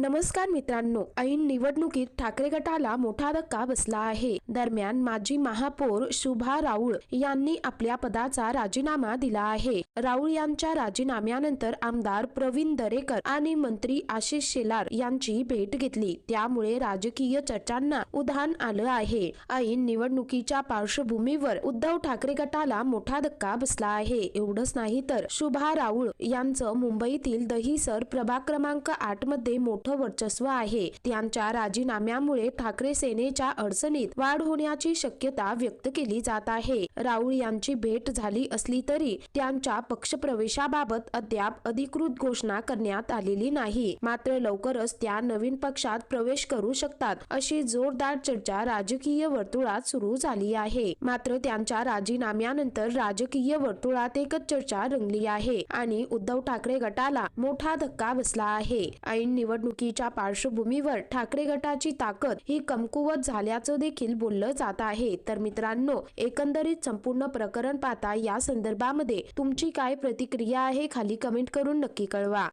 नमस्कार मित्रांनो ऐन निवडणुकीत ठाकरे गटाला मोठा धक्का बसला आहे. दरम्यान माजी महापौर शुभा राऊळ यांनी आपल्या पदाचा राजीनामा दिला आहे. राऊळ यांच्या राजीनाम्यानंतर आमदार प्रवीण दरेकर आणि मंत्री आशिष शेलार यांची भेट घेतली. त्यामुळे राजकीय चर्चांना उधाण आलं आहे. ऐन निवडणुकीच्या पार्श्वभूमीवर उद्धव ठाकरे गटाला मोठा धक्का बसला आहे. एवढंच नाही तर शुभा राऊळ यांचं मुंबईतील दहिसर प्रभाग क्रमांक आठमध्ये मोठं वर्चस्व आहे. त्यांच्या राजीनाम्यामुळे ठाकरे सेनेच्या अडचणीत वाढ होण्याची शक्यता व्यक्त केली जात आहे. राऊळ यांची भेट झाली असली तरी त्यांच्या पक्षप्रवेशाबाबत अद्याप अधिकृत घोषणा करण्यात आलेली नाही. मात्र लवकरच त्या नवीन पक्षात प्रवेश करू शकतात अशी जोरदार चर्चा राजकीय वर्तुळात सुरू झाली आहे. मात्र त्यांच्या राजीनाम्यानंतर राजकीय वर्तुळात एकच चर्चा रंगली आहे आणि उद्धव ठाकरे गटाला मोठा धक्का बसला आहे. ऐन निवडणुकीच्या पार्श्वभूमीवर ठाकरे गटाची ताकद ही कमकुवत झाल्याचं देखील बोललं जात आहे. तर मित्रांनो एकंदरीत संपूर्ण प्रकरण पाहता या संदर्भामध्ये तुमची काय प्रतिक्रिया आहे खाली कमेंट करून नक्की कळवा.